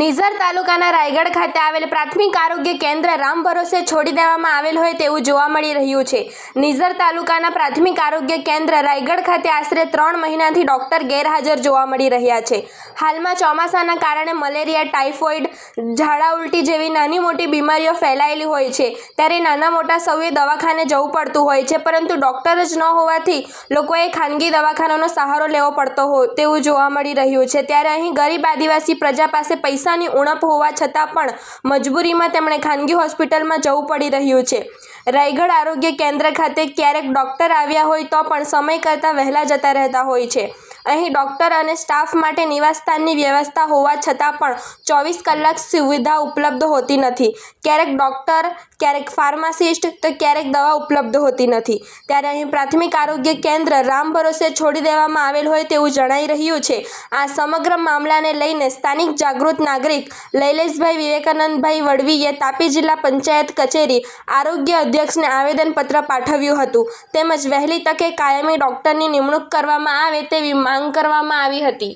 નિઝર તાલુકાના રાયગઢ ખાતે આવેલ પ્રાથમિક આરોગ્ય કેન્દ્ર રામ ભરોસે છોડી દેવામાં આવેલ હોય તેવું જોવા મળી રહ્યું છે. નિઝર તાલુકાના પ્રાથમિક આરોગ્ય કેન્દ્ર રાયગઢ ખાતે આશરે ત્રણ મહિનાથી ડોક્ટર ગેરહાજર જોવા મળી રહ્યા છે. હાલમાં ચોમાસાના કારણે મલેરિયા ટાઇફોઇડ ઝાડા ઉલટી જેવી નાની મોટી બીમારીઓ ફેલાયેલી હોય છે. ત્યારે નાના મોટા સૌએ દવાખાને જવું પડતું હોય છે, પરંતુ ડોક્ટર જ ન હોવાથી લોકોએ ખાનગી દવાખાનાનો સહારો લેવો પડતો હોય તેવું જોવા મળી રહ્યું છે. ત્યારે અહીં ગરીબ આદિવાસી પ્રજા પાસે પૈસાની ઉણપ હોવા છતાં પણ મજબૂરીમાં તેમણે ખાનગી હોસ્પિટલમાં જવું પડી રહ્યું છે. રાયગઢ આરોગ્ય કેન્દ્ર ખાતે ક્યારેક ડૉક્ટર આવ્યા હોય તો પણ સમય કરતાં વહેલા જતા રહેતા હોય છે. અહીં ડોક્ટર અને સ્ટાફ માટે નિવાસસ્થાનની વ્યવસ્થા હોવા છતાં પણ ચોવીસ કલાક સુવિધા ઉપલબ્ધ હોતી નથી. ક્યારેક ડૉક્ટર, ક્યારેક ફાર્માસિસ્ટ, તો ક્યારેક દવા ઉપલબ્ધ હોતી નથી. ત્યારે અહીં પ્રાથમિક આરોગ્ય કેન્દ્ર રામ ભરોસે છોડી દેવામાં આવેલ હોય તેવું જણાઈ રહ્યું છે. આ સમગ્ર મામલાને લઈને સ્થાનિક જાગૃત નાગરિક લૈલેશભાઈ વિવેકાનંદભાઈ વડવીએ તાપી જિલ્લા પંચાયત કચેરી આરોગ્ય અધ્યક્ષને આવેદનપત્ર પાઠવ્યું હતું. તેમજ વહેલી તકે કાયમી ડૉક્ટરની નિમણૂક કરવામાં આવે તેવી માંગ કરવામાં આવી હતી.